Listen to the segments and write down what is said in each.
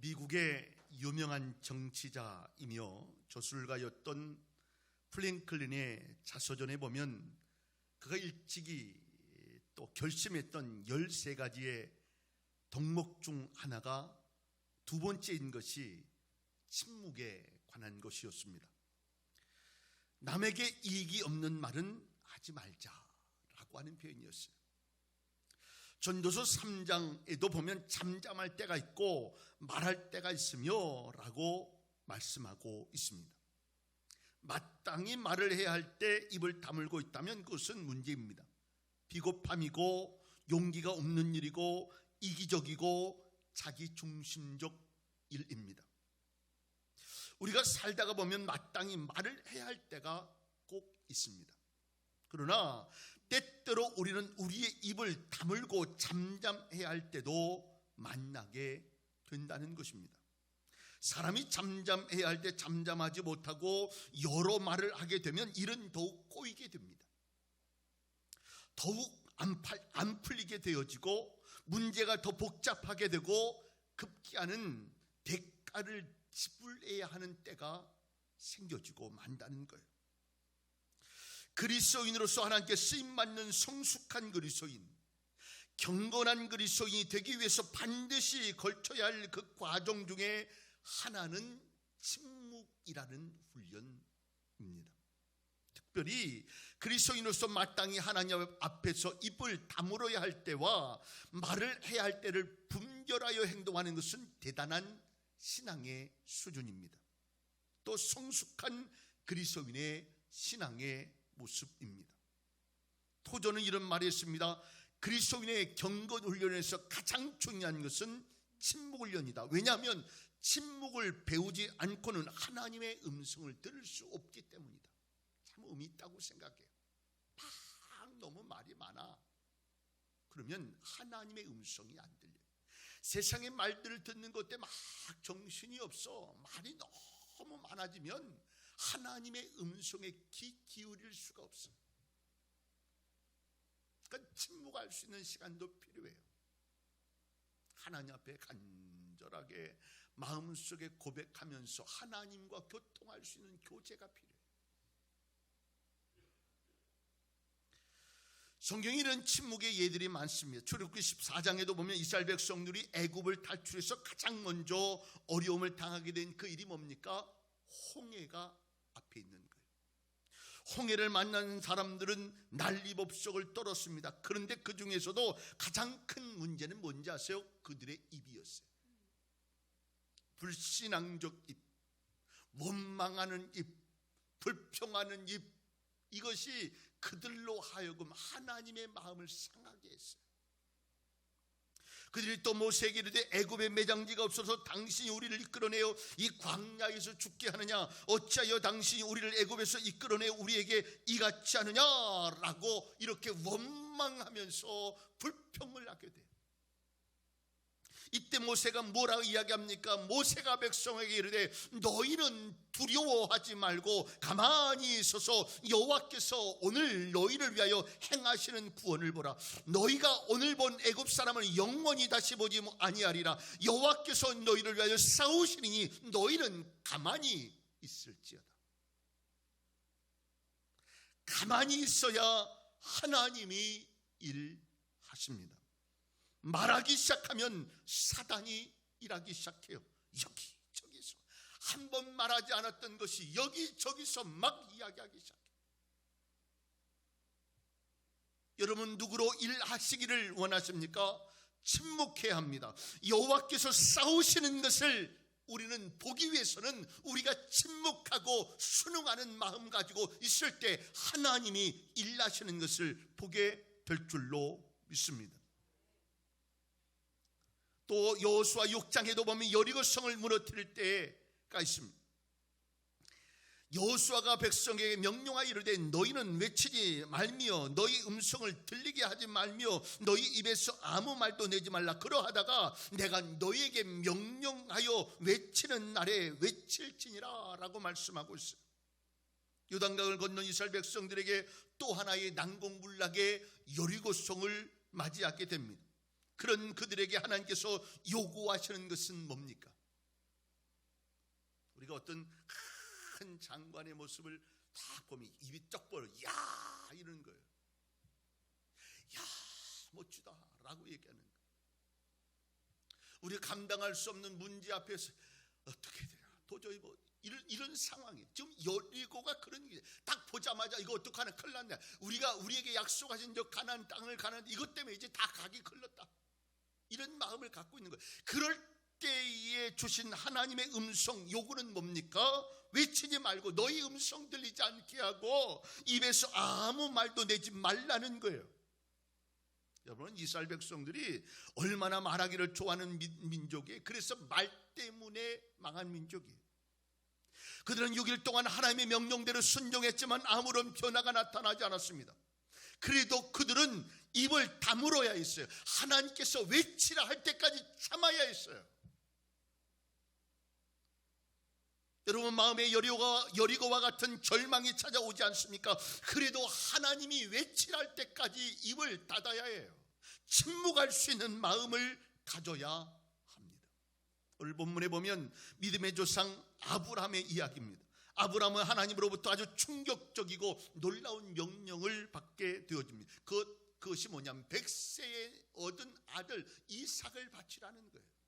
미국의 유명한 정치자이며 조술가였던 플랭클린의 자서전에 보면 그가 일찍이 또 결심했던 13가지의 덕목 중 하나가 두 번째인 것이 침묵에 관한 것이었습니다. 남에게 이익이 없는 말은 하지 말자라고 하는 표현이었어요. 전도서 3장에도 보면 잠잠할 때가 있고 말할 때가 있으며 라고 말씀하고 있습니다. 마땅히 말을 해야 할 때 입을 다물고 있다면 그것은 문제입니다. 비겁함이고 용기가 없는 일이고 이기적이고 자기 중심적 일입니다. 우리가 살다가 보면 마땅히 말을 해야 할 때가 꼭 있습니다. 그러나 때때로 우리는 우리의 입을 다물고 잠잠해야 할 때도 만나게 된다는 것입니다. 사람이 잠잠해야 할 때 잠잠하지 못하고 여러 말을 하게 되면 일은 더욱 꼬이게 됩니다. 더욱 안, 팔, 안 풀리게 되어지고 문제가 더 복잡하게 되고 급기야는 대가를 지불해야 하는 때가 생겨지고 만다는 거예요. 그리스도인으로서 하나님께 쓰임 받는 성숙한 그리스도인, 경건한 그리스도인이 되기 위해서 반드시 걸쳐야 할 그 과정 중에 하나는 침묵이라는 훈련입니다. 특별히 그리스도인으로서 마땅히 하나님 앞에서 입을 다물어야 할 때와 말을 해야 할 때를 분별하여 행동하는 것은 대단한 신앙의 수준입니다. 또 성숙한 그리스도인의 신앙의 모습입니다. 토저는 이런 말이 있습니다. 그리스도인의 경건 훈련에서 가장 중요한 것은 침묵 훈련이다. 왜냐하면 침묵을 배우지 않고는 하나님의 음성을 들을 수 없기 때문이다. 참 의미 있다고 생각해요. 막 너무 말이 많아. 그러면 하나님의 음성이 안 들려요. 세상의 말들을 듣는 것 때문에 막 정신이 없어. 말이 너무 많아지면 하나님의 음성에 귀 기울일 수가 없어. 그러니까 침묵할 수 있는 시간도 필요해요. 하나님 앞에 간절하게 마음속에 고백하면서 하나님과 교통할 수 있는 교제가 필요해요. 성경에 이런 침묵의 예들이 많습니다. 출애굽기 14장에도 보면 이스라엘 백성들이 애굽을 탈출해서 가장 먼저 어려움을 당하게 된 그 일이 뭡니까? 홍해가 앞에 있는 거예요. 홍해를 만나는 사람들은 난리법석을 떨었습니다. 그런데 그 중에서도 가장 큰 문제는 뭔지 아세요? 그들의 입이었어요. 불신앙적 입, 원망하는 입, 불평하는 입, 이것이 그들로 하여금 하나님의 마음을 상하게 했어요. 그들이 또 모세에게 이르되 애굽에 매장지가 없어서 당신이 우리를 이끌어내어 이 광야에서 죽게 하느냐 어찌하여 당신이 우리를 애굽에서 이끌어내어 우리에게 이같이 하느냐라고 이렇게 원망하면서 불평을 하게 돼요. 이때 모세가 뭐라고 이야기합니까? 모세가 백성에게 이르되 너희는 두려워하지 말고 가만히 있어서 여호와께서 오늘 너희를 위하여 행하시는 구원을 보라. 너희가 오늘 본 애굽 사람을 영원히 다시 보지 아니하리라. 여호와께서 너희를 위하여 싸우시니 너희는 가만히 있을지어다. 가만히 있어야 하나님이 일하십니다. 말하기 시작하면 사단이 일하기 시작해요. 여기 저기서 한 번 말하지 않았던 것이 여기 저기서 막 이야기하기 시작해요. 여러분 누구로 일하시기를 원하십니까? 침묵해야 합니다. 여호와께서 싸우시는 것을 우리는 보기 위해서는 우리가 침묵하고 순응하는 마음 가지고 있을 때 하나님이 일하시는 것을 보게 될 줄로 믿습니다. 또 여호수아 6장에도 보면 여리고 성을 무너뜨릴 때가 있습니다. 여호수아가 백성에게 명령하여 이르되 너희는 외치지 말며 너희 음성을 들리게 하지 말며 너희 입에서 아무 말도 내지 말라 그러하다가 내가 너희에게 명령하여 외치는 날에 외칠지니라라고 말씀하고 있어요. 요단강을 건넌 이스라엘 백성들에게 또 하나의 난공불락의 여리고성을 맞이하게 됩니다. 그런 그들에게 하나님께서 요구하시는 것은 뭡니까? 우리가 어떤 큰 장관의 모습을 딱 보면 입이 떡 벌어 야 이러는 거예요. 야 멋지다 라고 얘기하는 거예요. 우리가 감당할 수 없는 문제 앞에서 어떻게 되나 도저히 뭐 이런 이런 상황이 지금 여리고가 그런 게 딱 보자마자 이거 어떡하나 큰일 났네. 우리가 우리에게 약속하신 저 가나안 땅을 가는 이것 때문에 이제 다 가기 걸렸다. 이런 마음을 갖고 있는 거예요. 그럴 때에 주신 하나님의 음성 요구는 뭡니까? 외치지 말고 너희 음성 들리지 않게 하고 입에서 아무 말도 내지 말라는 거예요. 여러분 이스라엘 백성들이 얼마나 말하기를 좋아하는 민족이에요. 그래서 말 때문에 망한 민족이에요. 그들은 6일 동안 하나님의 명령대로 순종했지만 아무런 변화가 나타나지 않았습니다. 그래도 그들은 입을 다물어야 했어요. 하나님께서 외치라 할 때까지 참아야 했어요. 여러분 마음에 여리고와, 여리고와 같은 절망이 찾아오지 않습니까? 그래도 하나님이 외치라 할 때까지 입을 닫아야 해요. 침묵할 수 있는 마음을 가져야 오늘 본문에 보면 믿음의 조상 아브라함의 이야기입니다. 아브라함은 하나님으로부터 아주 충격적이고 놀라운 명령을 받게 되어집니다. 그, 그것이 뭐냐면 백세에 얻은 아들 이삭을 바치라는 거예요.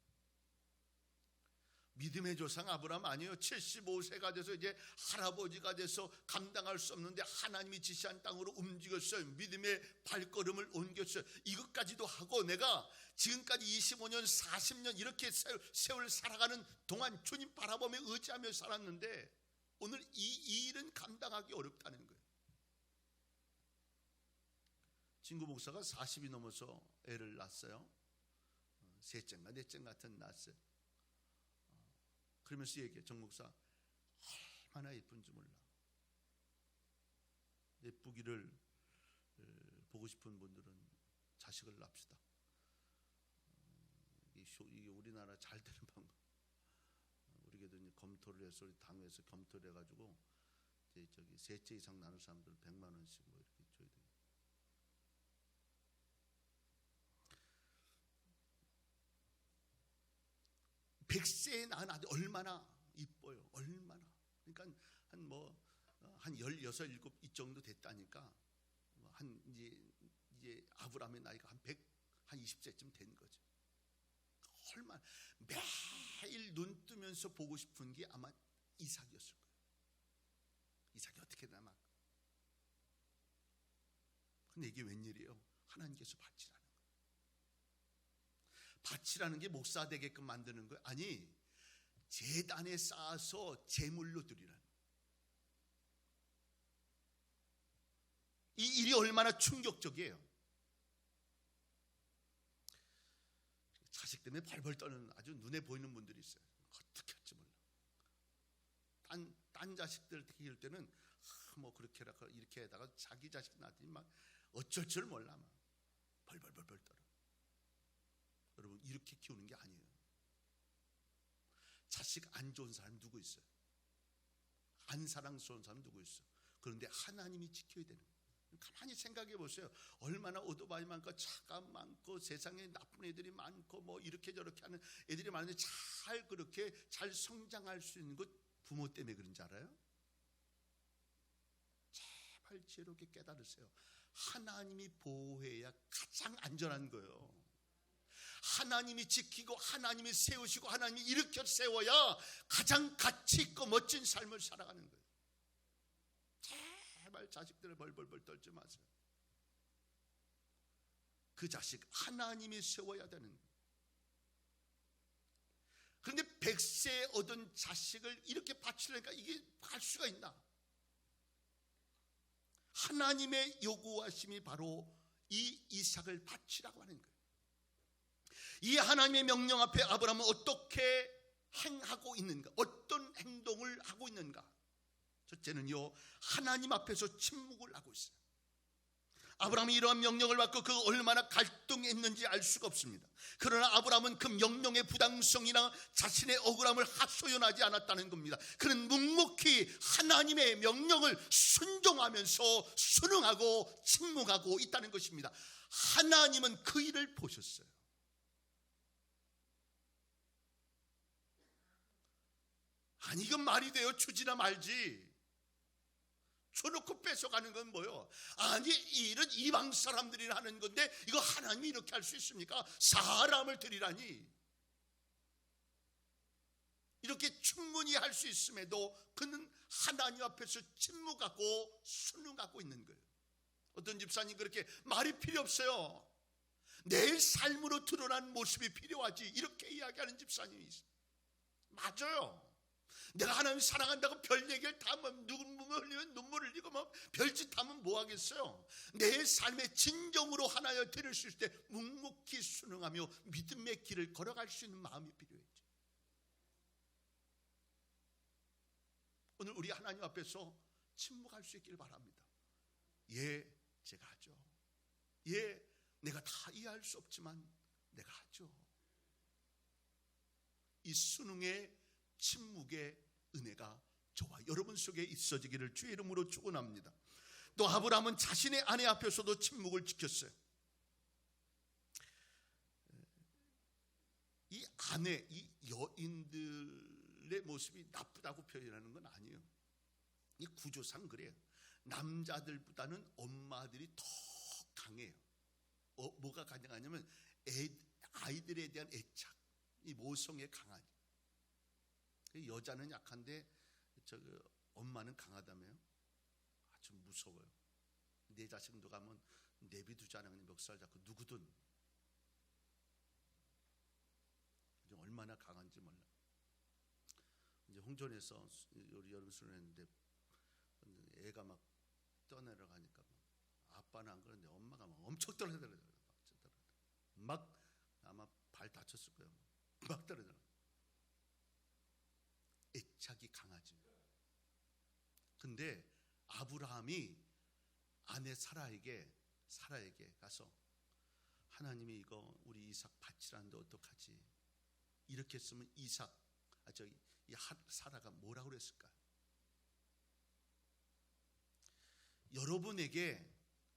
믿음의 조상 아브라함 아니에요. 75세가 돼서 이제 할아버지가 돼서 감당할 수 없는데 하나님이 지시한 땅으로 움직였어요. 믿음의 발걸음을 옮겼어요. 이것까지도 하고 내가 지금까지 25년, 40년 이렇게 세월 살아가는 동안 주님 바라보며 의지하며 살았는데 오늘 이, 이 일은 감당하기 어렵다는 거예요. 친구 목사가 40이 넘어서 애를 낳았어요. 어, 셋째인가 넷째 같은 낳았어요. 그러면서 얘기해 정 목사 얼마나 예쁜지 몰라. 예쁘기를 보고 싶은 분들은 자식을 낳읍시다. 이게 우리나라 잘 되는 방법. 우리 교도 검토를 해서 우리 당에서 검토를 해가지고 저기 셋째 이상 나는 사람들 100만 원씩 뭐 이렇게 백세에 낳은 아들 얼마나 이뻐요. 얼마나. 그러니까 한 뭐한 열여섯 일곱 이 정도 됐다니까 뭐한 이제 이제 아브라함의 나이가 한백한 이십 세쯤 된 거죠. 얼마나 매일 눈 뜨면서 보고 싶은 게 아마 이삭이었을 거예요. 이삭이 어떻게 되나 근데 이게 웬일이에요? 하나님께서 바치라. 바치라는 게 목사 되게끔 만드는 거예요. 아니, 재단에 쌓아서 제물로 드리라는 이 일이 얼마나 충격적이에요. 자식 때문에 벌벌 떠는 아주 눈에 보이는 분들이 있어요. 어떻게 할지 몰라. 딴, 딴 자식들 키울 때는 아, 뭐 그렇게 이렇게 해다가 자기 자식 낳더니 막 어쩔 줄 몰라. 막 벌벌벌벌 떨어. 여러분 이렇게 키우는 게 아니에요. 자식 안 좋은 사람 누구 있어요? 안 사랑스러운 사람 누구 있어? 그런데 하나님이 지켜야 되는 거예요. 가만히 생각해 보세요. 얼마나 오토바이 많고 차가 많고 세상에 나쁜 애들이 많고 뭐 이렇게 저렇게 하는 애들이 많은데 잘 그렇게 잘 성장할 수 있는 것 부모 때문에 그런지 알아요? 제발 지혜롭게 깨달으세요. 하나님이 보호해야 가장 안전한 거예요. 하나님이 지키고 하나님이 세우시고 하나님이 일으켜 세워야 가장 가치 있고 멋진 삶을 살아가는 거예요. 제발 자식들을 벌벌벌 떨지 마세요. 그 자식 하나님이 세워야 되는. 그런데 백세 얻은 자식을 이렇게 바치려니까 이게 할 수가 있나? 하나님의 요구하심이 바로 이 이삭을 바치라고 하는 거예요. 이 하나님의 명령 앞에 아브라함은 어떻게 행하고 있는가? 어떤 행동을 하고 있는가? 첫째는요, 하나님 앞에서 침묵을 하고 있어요. 아브라함이 이러한 명령을 받고 그 얼마나 갈등했는지 알 수가 없습니다. 그러나 아브라함은 그 명령의 부당성이나 자신의 억울함을 하소연하지 않았다는 겁니다. 그는 묵묵히 하나님의 명령을 순종하면서 순응하고 침묵하고 있다는 것입니다. 하나님은 그 일을 보셨어요. 아니 이건 말이 돼요 주지나 말지 줘놓고 뺏어가는 건 뭐요? 아니 이런 이방 사람들이 하는 건데 이거 하나님이 이렇게 할 수 있습니까? 사람을 드리라니 이렇게 충분히 할 수 있음에도 그는 하나님 앞에서 침묵하고 순응하고 있는 거예요. 어떤 집사님 그렇게 말이 필요 없어요. 내 삶으로 드러난 모습이 필요하지 이렇게 이야기하는 집사님이 있어요. 맞아요. 내가 하나님 사랑한다고 별 얘기를 다 하면 뭐 눈물 흘리면 눈물 흘리고 뭐 별짓 하면 뭐 하겠어요? 내 삶의 진정으로 하나여 드릴 수 있을 때 묵묵히 순응하며 믿음의 길을 걸어갈 수 있는 마음이 필요했죠. 오늘 우리 하나님 앞에서 침묵할 수 있기를 바랍니다. 예, 제가 하죠. 예, 내가 다 이해할 수 없지만 내가 하죠. 이 순응의 침묵의 은혜가 저와 여러분 속에 있어지기를 주의 이름으로 축원합니다. 또 아브라함은 자신의 아내 앞에서도 침묵을 지켰어요. 이 아내, 이 여인들의 모습이 나쁘다고 표현하는 건 아니에요. 이 구조상 그래요. 남자들보다는 엄마들이 더 강해요. 어, 뭐가 가능하냐면 애, 아이들에 대한 애착, 이 모성에 강하죠. 여자는 약한데 저 엄마는 강하다며요. 아주 무서워요. 내 자식도 가면 내비두지 않으면 멱살 잡고 누구든 얼마나 강한지 몰라. 이제 홍전에서 우리 여름수를 했는데 애가 막 떠내려가니까 아빠는 안 그런데 엄마가 막 엄청 떨어져요. 막 아마 발 다쳤을 거예요. 막 떨어져. 애착이 강하지. 근데 아브라함이 아내 사라에게 사라에게 가서 하나님이 이거 우리 이삭 바치라는데 어떡하지? 이렇게 했으면 이삭 아 저기 이 사라가 뭐라고 그랬을까? 여러분에게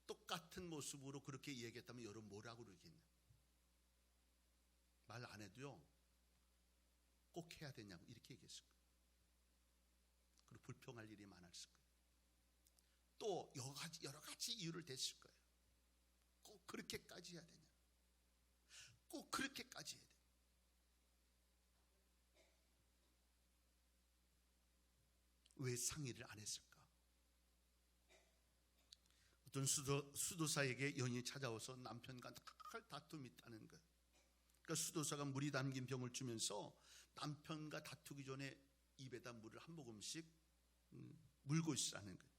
똑같은 모습으로 그렇게 얘기했다면 여러분 뭐라고 그러겠냐? 말 안 해도요. 꼭 해야 되냐고 이렇게 얘기했을 거예요. 불평할 일이 많았을 거예요. 또 여러 가지, 여러 가지 이유를 댔을 거예요. 꼭 그렇게까지 해야 되냐? 꼭 그렇게까지 해야 돼. 왜 상의를 안 했을까? 어떤 수도, 수도사에게 연이 찾아와서 남편과 날 다툼이 있다는 거예요. 그러니까 수도사가 물이 담긴 병을 주면서 남편과 다투기 전에 입에다 물을 한 모금씩 음, 물고 있으라는 거예요.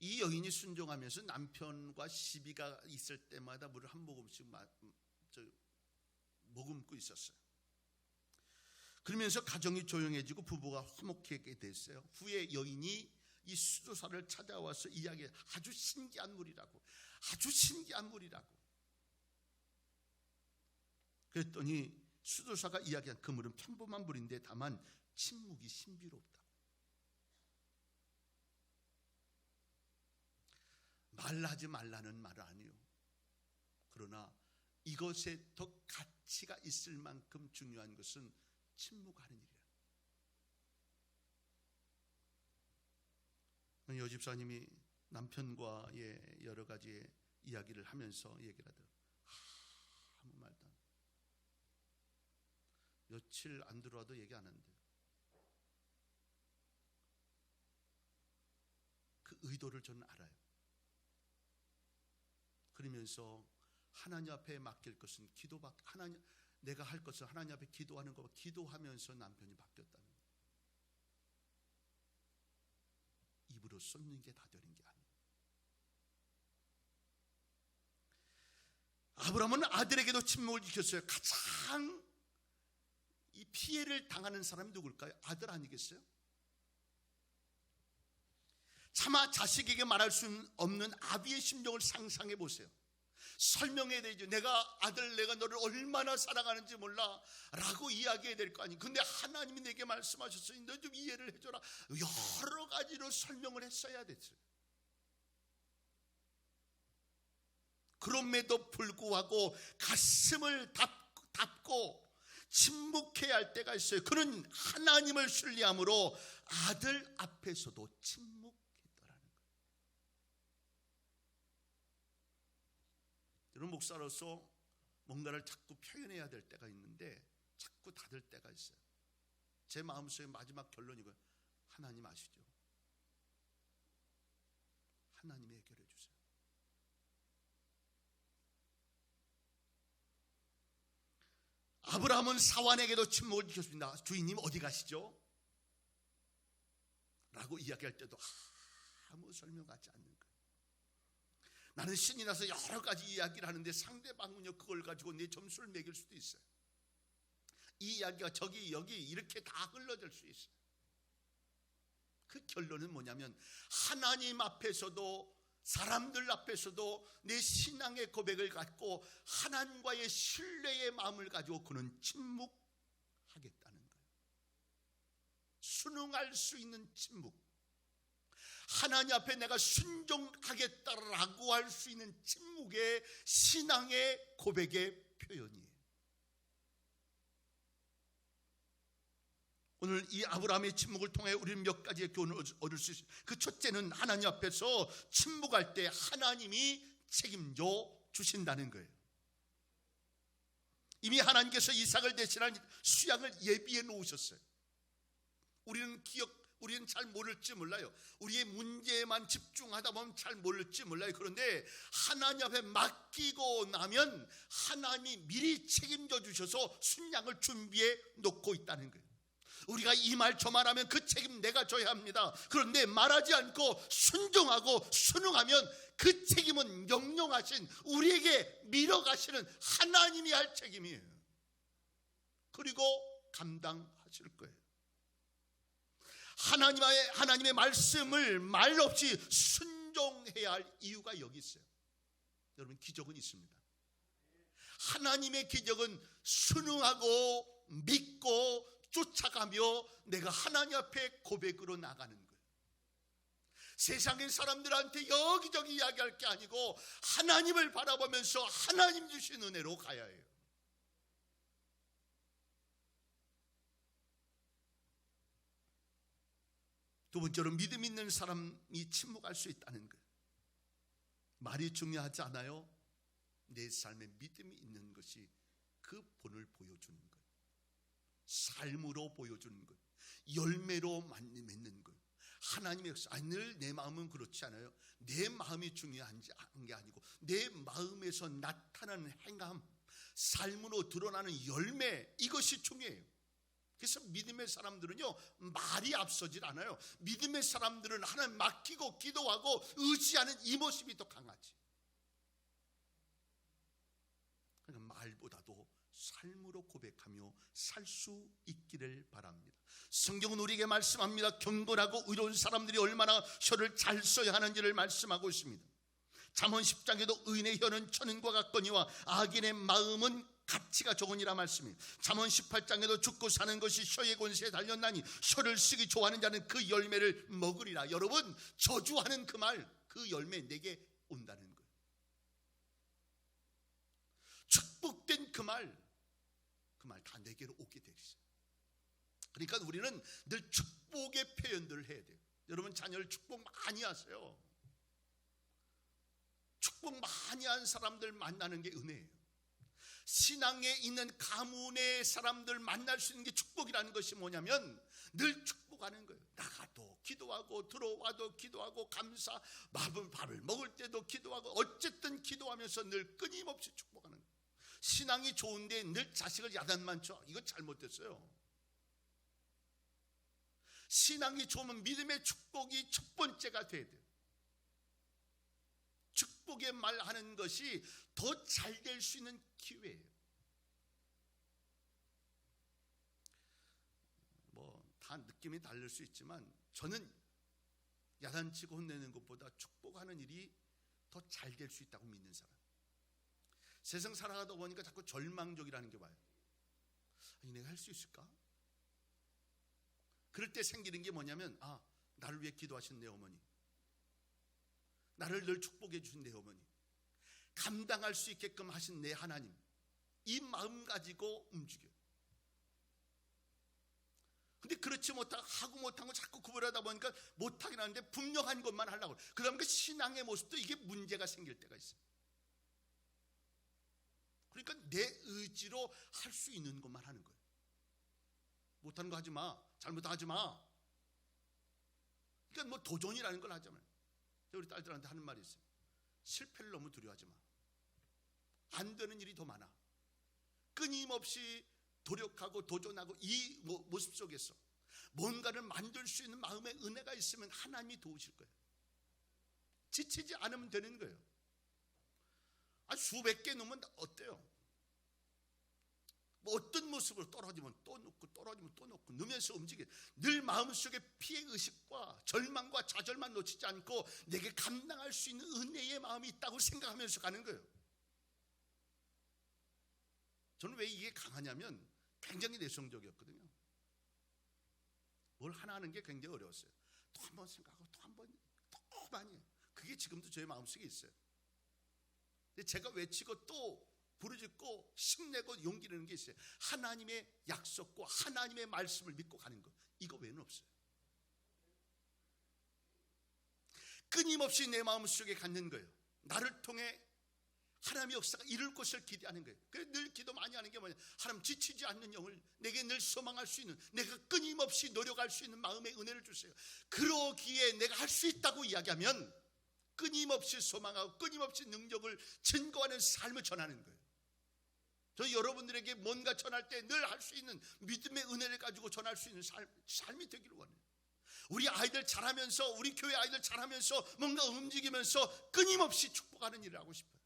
이 여인이 순종하면서 남편과 시비가 있을 때마다 물을 한 모금씩 음, 머금고 있었어요. 그러면서 가정이 조용해지고 부부가 화목하게 됐어요. 후에 여인이 이 수도사를 찾아와서 이야기 아주 신기한 물이라고 아주 신기한 물이라고 그랬더니 수도사가 이야기한 그 물은 평범한 물인데 다만 침묵이 신비롭다. 말하지 말라는 말 아니요. 그러나 이것에 더 가치가 있을 만큼 중요한 것은 침묵하는 일이야. 여 집사님이 남편과의 여러 가지 이야기를 하면서 얘기를 하더라고요. 아무 말도 안 며칠 안 들어와도 얘기 안 한대. 그 의도를 저는 알아요. 그러면서 하나님 앞에 맡길 것은 기도밖 하나님 내가 할 것은 하나님 앞에 기도하는 거 기도하면서 남편이 바뀌었다는. 입으로 쏟는 게 다 되는 게 아니에요. 아브라함은 아들에게도 침묵을 지켰어요. 가장 이 피해를 당하는 사람이 누굴까요? 아들 아니겠어요? 차마 자식에게 말할 수 없는 아비의 심정을 상상해 보세요. 설명해야 되죠. 내가 아들, 내가 너를 얼마나 사랑하는지 몰라. 라고 이야기해야 될 거 아니. 근데 하나님이 내게 말씀하셨으니 너 좀 이해를 해줘라. 여러 가지로 설명을 했어야 됐어요. 그럼에도 불구하고 가슴을 닫고 침묵해야 할 때가 있어요. 그는 하나님을 신뢰함으로 아들 앞에서도 침묵했더라는 거예요. 여러분 목사로서 뭔가를 자꾸 표현해야 될 때가 있는데 자꾸 닫을 때가 있어요. 제 마음속에 마지막 결론이고 하나님 아시죠? 하나님이 해결해 주세요. 아브라함은 사환에게도 침묵을 지켰습니다. 주인님 어디 가시죠? 라고 이야기할 때도 아무 설명하지 않는 거예요. 나는 신이 나서 여러 가지 이야기를 하는데 상대방은요 그걸 가지고 내 점수를 매길 수도 있어요. 이 이야기가 저기 여기 이렇게 다 흘러질 수 있어요. 그 결론은 뭐냐면 하나님 앞에서도 사람들 앞에서도 내 신앙의 고백을 갖고 하나님과의 신뢰의 마음을 가지고 그는 침묵하겠다는 거예요. 순응할 수 있는 침묵. 하나님 앞에 내가 순종하겠다라고 할 수 있는 침묵의 신앙의 고백의 표현이에요. 오늘 이 아브라함의 침묵을 통해 우리는 몇 가지의 교훈을 얻을 수 있어요. 그 첫째는 하나님 앞에서 침묵할 때 하나님이 책임져 주신다는 거예요. 이미 하나님께서 이삭을 대신한 수양을 예비해 놓으셨어요. 우리는 기억, 우리는 잘 모를지 몰라요. 우리의 문제에만 집중하다 보면 잘 모를지 몰라요. 그런데 하나님 앞에 맡기고 나면 하나님이 미리 책임져 주셔서 순양을 준비해 놓고 있다는 거예요. 우리가 이 말 저 말하면 그 책임 내가 져야 합니다. 그런데 말하지 않고 순종하고 순응하면 그 책임은 영영하신 우리에게 밀어가시는 하나님이 할 책임이에요. 그리고 감당하실 거예요. 하나님의 하나님의 말씀을 말 없이 순종해야 할 이유가 여기 있어요. 여러분 기적은 있습니다. 하나님의 기적은 순응하고 믿고 쫓아가며 내가 하나님 앞에 고백으로 나가는 거예요. 세상의 사람들한테 여기저기 이야기할 게 아니고 하나님을 바라보면서 하나님 주신 은혜로 가야 해요. 두 번째로 믿음 있는 사람이 침묵할 수 있다는 거예요. 말이 중요하지 않아요. 내 삶에 믿음이 있는 것이 그 본을 보여주는 거예요. 삶으로 보여주는 것, 열매로 맺는 것. 하나님의 역사. 늘내 마음은 그렇지 않아요. 내 마음이 중요한 게 아니고 내 마음에서 나타나는 행함, 삶으로 드러나는 열매 이것이 중요해요. 그래서 믿음의 사람들은요 말이 앞서질 않아요. 믿음의 사람들은 하나님 맡기고 기도하고 의지하는 이 모습이 더 강하지. 그러니까 말보다도 삶으로 고백하며 살 수 있기를 바랍니다. 성경은 우리에게 말씀합니다. 경건하고 의로운 사람들이 얼마나 혀를 잘 써야 하는지를 말씀하고 있습니다. 잠언 10장에도 의인의 혀는 천은과 같거니와 악인의 마음은 가치가 좋으니라 말씀입니다. 잠언 18장에도 죽고 사는 것이 혀의 권세에 달렸나니 혀를 쓰기 좋아하는 자는 그 열매를 먹으리라. 여러분 저주하는 그 말, 그 열매 내게 온다는 거예요. 축복된 그 말, 그 말 다 내게로 오게 되 있어요. 그러니까 우리는 늘 축복의 표현들을 해야 돼요. 여러분 자녀를 축복 많이 하세요. 축복 많이 한 사람들 만나는 게 은혜예요. 신앙에 있는 가문의 사람들 만날 수 있는 게 축복이라는 것이 뭐냐면 늘 축복하는 거예요. 나가도 기도하고 들어와도 기도하고 감사 밥을 밥을 먹을 때도 기도하고 어쨌든 기도하면서 늘 끊임없이 축복하는 거예요. 신앙이 좋은데 늘 자식을 야단만 쳐. 이거 잘못됐어요. 신앙이 좋으면 믿음의 축복이 첫 번째가 돼야 돼요. 축복의 말하는 것이 더 잘 될 수 있는 기회예요. 뭐 다 느낌이 다를 수 있지만 저는 야단치고 혼내는 것보다 축복하는 일이 더 잘 될 수 있다고 믿는 사람. 세상 살아가다 보니까 자꾸 절망적이라는 게 와요. 아니 내가 할 수 있을까? 그럴 때 생기는 게 뭐냐면 아 나를 위해 기도하신 내 어머니 나를 늘 축복해 주신 내 어머니 감당할 수 있게끔 하신 내 하나님 이 마음 가지고 움직여 근데 그렇지 못하고 하고 못한 거 자꾸 구별하다 보니까 못하긴 하는데 분명한 것만 하려고. 그러면 그 신앙의 모습도 이게 문제가 생길 때가 있어요. 그러니까 내 의지로 할 수 있는 것만 하는 거예요. 못하는 거 하지 마. 잘못하지 마. 그러니까 뭐 도전이라는 걸 하자면 우리 딸들한테 하는 말이 있어요. 실패를 너무 두려워하지 마. 안 되는 일이 더 많아. 끊임없이 노력하고 도전하고 이 모- 모습 속에서 뭔가를 만들 수 있는 마음의 은혜가 있으면 하나님이 도우실 거예요. 지치지 않으면 되는 거예요. 아, 수백 개 놓으면 어때요? 모습으로 떨어지면 또 놓고 떨어지면 또 놓고 넣으면서 움직여 늘 마음속에 피해 의식과 절망과 좌절만 놓치지 않고 내게 감당할 수 있는 은혜의 마음이 있다고 생각하면서 가는 거예요. 저는 왜 이게 강하냐면 굉장히 내성적이었거든요. 뭘 하나 하는 게 굉장히 어려웠어요. 또 한 번 생각하고 또 한 번 또 많이. 그게 지금도 저의 마음속에 있어요. 근데 제가 외치고 또 부르짖고 힘내고 용기 내는 게 있어요. 하나님의 약속과 하나님의 말씀을 믿고 가는 거. 이거 외에는 없어요. 끊임없이 내 마음속에 갖는 거예요. 나를 통해 하나님의 역사가 이룰 것을 기대하는 거예요. 그래서 늘 기도 많이 하는 게 뭐냐? 하나님 지치지 않는 영을 내게 늘 소망할 수 있는 내가 끊임없이 노력할 수 있는 마음의 은혜를 주세요. 그러기에 내가 할 수 있다고 이야기하면 끊임없이 소망하고 끊임없이 능력을 증거하는 삶을 전하는 거예요. 저 여러분들에게 뭔가 전할 때 늘 할 수 있는 믿음의 은혜를 가지고 전할 수 있는 삶, 삶이 되기를 원해요. 우리 아이들 잘하면서 우리 교회 아이들 잘하면서 뭔가 움직이면서 끊임없이 축복하는 일을 하고 싶어요.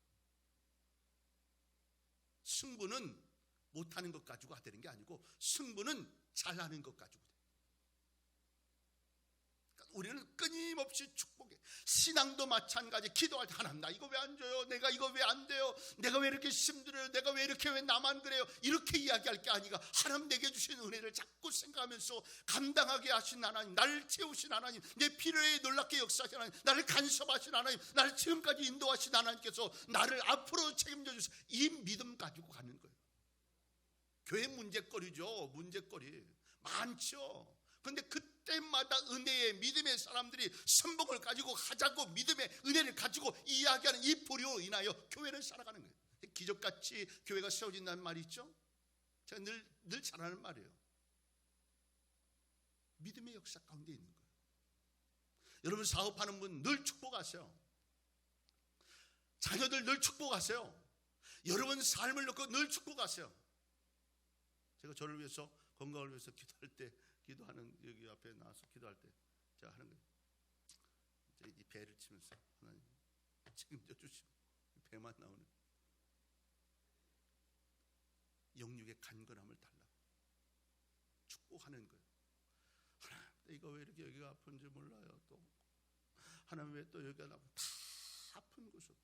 승부는 못하는 것 가지고 되는 게 아니고 승부는 잘하는 것 가지고 우리는 끊임없이 축복해. 신앙도 마찬가지. 기도할 때 하나님 나 이거 왜 안 줘요? 내가 이거 왜 안 돼요? 내가 왜 이렇게 힘들어요? 내가 왜 이렇게 왜 나만 그래요? 이렇게 이야기할 게 아니라 하나님 내게 주신 은혜를 자꾸 생각하면서 감당하게 하신 하나님, 나를 채우신 하나님, 내 필요에 놀랍게 역사하신 하나님, 나를 간섭하신 하나님, 나를 지금까지 인도하신 하나님께서 나를 앞으로 책임져 주신 이 믿음 가지고 가는 거예요. 교회 문제거리죠. 문제거리 많죠. 근데 그때마다 은혜의 믿음의 사람들이 선복을 가지고 하자고 믿음의 은혜를 가지고 이야기하는 이 보리로 인하여 교회를 살아가는 거예요. 기적같이 교회가 세워진다는 말이 있죠. 제가 늘, 늘 잘하는 말이에요. 믿음의 역사 가운데 있는 거예요. 여러분 사업하는 분 늘 축복하세요. 자녀들 늘 축복하세요. 여러분 삶을 놓고 늘 축복하세요. 제가 저를 위해서 건강을 위해서 기도할 때 기도하는 여기 앞에 나와서 기도할 때 제가 하는 거예요. 이제 이 배를 치면서 하나님 책임져 주시고 배만 나오는 영육의 간건함을 달라 축복하는 거예요. 하나님 이거 왜 이렇게 여기가 아픈지 몰라요. 또 하나님 왜 또 여기가 나고 다 아픈 곳으로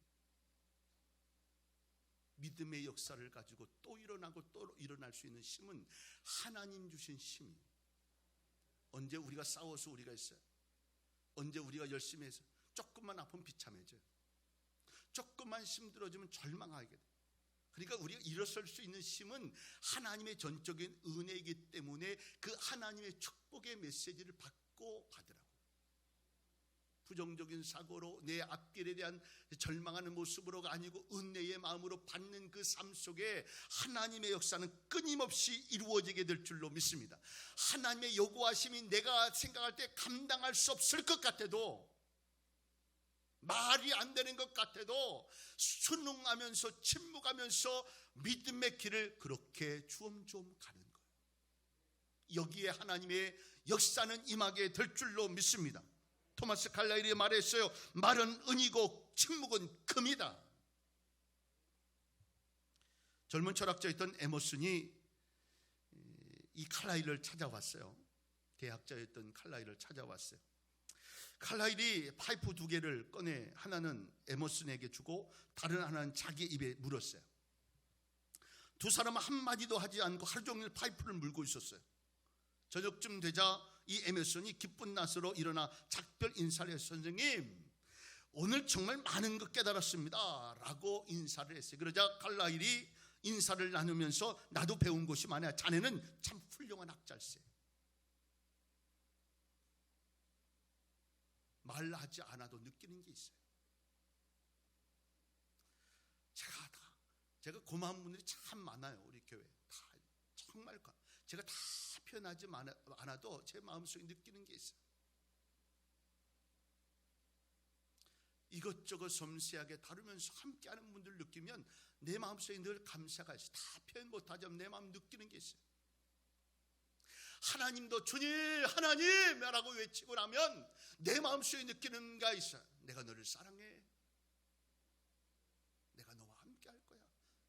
믿음의 역사를 가지고 또 일어나고 또 일어날 수 있는 힘은 하나님 주신 힘이에요. 언제 우리가 싸워서 우리가 있어요. 언제 우리가 열심히 해서 조금만 아프면 비참해져요. 조금만 힘들어지면 절망하게 돼. 그러니까 우리가 일어설 수 있는 힘은 하나님의 전적인 은혜이기 때문에 그 하나님의 축복의 메시지를 받고 가더라고. 부정적인 사고로 내 앞길에 대한 절망하는 모습으로가 아니고 은혜의 마음으로 받는 그 삶 속에 하나님의 역사는 끊임없이 이루어지게 될 줄로 믿습니다. 하나님의 요구하심이 내가 생각할 때 감당할 수 없을 것 같아도 말이 안 되는 것 같아도 순응하면서 침묵하면서 믿음의 길을 그렇게 주엄주엄 가는 거예요. 여기에 하나님의 역사는 임하게 될 줄로 믿습니다. 토마스 칼라일이 말했어요. 말은 은이고 침묵은 금이다. 젊은 철학자였던 에머슨이 이 칼라일을 찾아왔어요. 대학자였던 칼라일을 찾아왔어요. 칼라일이 파이프 두 개를 꺼내 하나는 에머슨에게 주고 다른 하나는 자기 입에 물었어요. 두 사람은 한마디도 하지 않고 하루 종일 파이프를 물고 있었어요. 저녁쯤 되자 이 에메슨이 기쁜 낯으로 일어나 작별 인사를 했어 선생님, 오늘 정말 많은 것 깨달았습니다. 라고 인사를 했어요. 그러자 칼라일이 인사를 나누면서 나도 배운 것이 많아요 자네는 참 훌륭한 학자일세. 말하지 않아도 느끼는 게 있어요. 제가 다, 제가 고마운 분들이 참 많아요. 우리 교회. 다, 정말, 제가 다 표현하지 않아- 않아도 제 마음속에 느끼는 게 있어요. 이것저것 섬세하게 다루면서 함께하는 분들 느끼면 내 마음속에 늘 감사가 있어요. 다 표현 못하지만 내 마음 느끼는 게 있어요. 하나님도 주님 하나님이라고 외치고 나면 내 마음속에 느끼는 게 있어요. 내가 너를 사랑해. 내가 너와 함께 할 거야.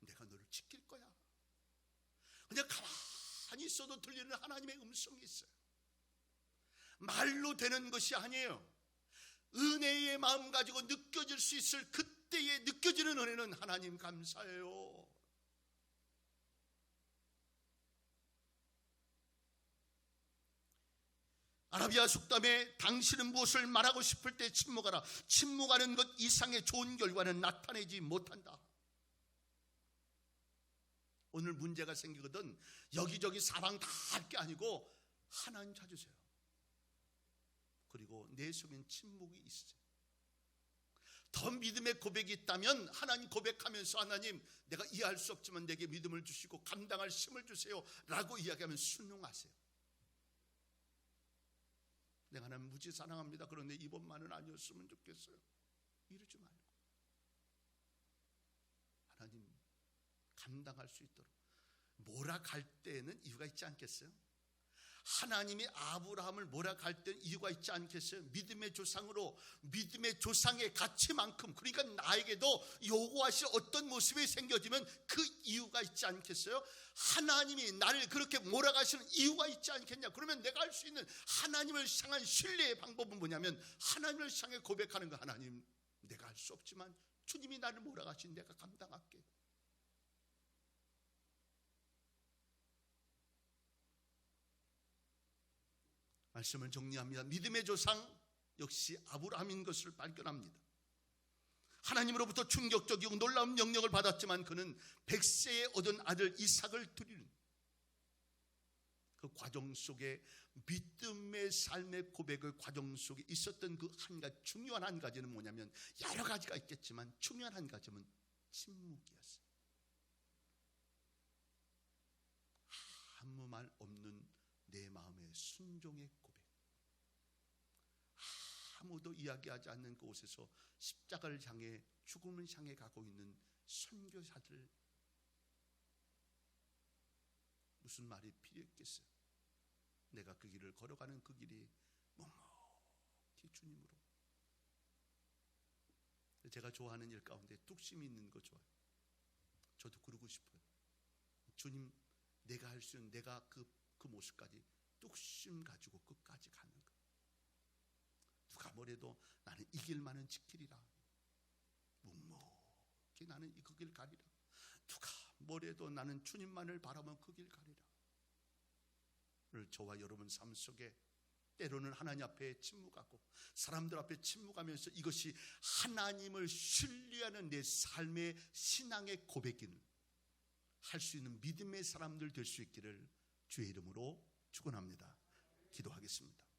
내가 너를 지킬 거야. 그냥 가만 히 있어도 들리는 하나님의 음성이 있어요. 말로 되는 것이 아니에요. 은혜의 마음 가지고 느껴질 수 있을 그때에 느껴지는 은혜는 하나님 감사해요. 아라비아 속담에 당신은 무엇을 말하고 싶을 때 침묵하라. 침묵하는 것 이상의 좋은 결과는 나타내지 못한다. 오늘 문제가 생기거든 여기저기 사방 다할 게 아니고 하나님 찾으세요. 그리고 내 속엔 침묵이 있어요. 더 믿음의 고백이 있다면 하나님 고백하면서 하나님 내가 이해할 수 없지만 내게 믿음을 주시고 감당할 힘을 주세요 라고 이야기하면 순응하세요. 내가 하나님 무지 사랑합니다. 그런데 이번만은 아니었으면 좋겠어요. 이러지 말고 하나님 감당할 수 있도록 몰아갈 때에는 이유가 있지 않겠어요? 하나님이 아브라함을 몰아갈 때는 이유가 있지 않겠어요? 믿음의 조상으로 믿음의 조상의 가치만큼 그러니까 나에게도 요구하실 어떤 모습이 생겨지면 그 이유가 있지 않겠어요? 하나님이 나를 그렇게 몰아가시는 이유가 있지 않겠냐? 그러면 내가 할 수 있는 하나님을 향한 신뢰의 방법은 뭐냐면 하나님을 향해 고백하는 거 하나님 내가 할 수 없지만 주님이 나를 몰아가신 내가 감당할게. 말씀을 정리합니다. 믿음의 조상 역시 아브라함인 것을 발견합니다. 하나님으로부터 충격적이고 놀라운 명령을 받았지만 그는 백세에 얻은 아들 이삭을 드리는 그 과정 속에 믿음의 삶의 고백의 과정 속에 있었던 그 한 가지 중요한 한 가지는 뭐냐면 여러 가지가 있겠지만 중요한 한 가지는 침묵이었어요. 아무 말 없는 내 마음의 순종의. 아무도 이야기하지 않는 그곳에서 십자가를 향해 죽음을 향해 가고 있는 선교사들 무슨 말이 필요했겠어요? 내가 그 길을 걸어가는 그 길이 묵묵히 주님으로. 제가 좋아하는 일 가운데 뚝심이 있는 거 좋아요. 저도 그러고 싶어요. 주님, 내가 할 수 있는 내가 그, 그 모습까지 뚝심 가지고 끝까지 가는 거. 누가 뭐래도 나는 이 길만은 지키리라. 묵묵히 나는 그길 가리라. 누가 뭐래도 나는 주님만을 바라면 그 길 가리라. 오늘 저와 여러분 삶 속에 때로는 하나님 앞에 침묵하고 사람들 앞에 침묵하면서 이것이 하나님을 신뢰하는 내 삶의 신앙의 고백인 할 수 있는 믿음의 사람들 될 수 있기를 주의 이름으로 축원합니다. 기도하겠습니다.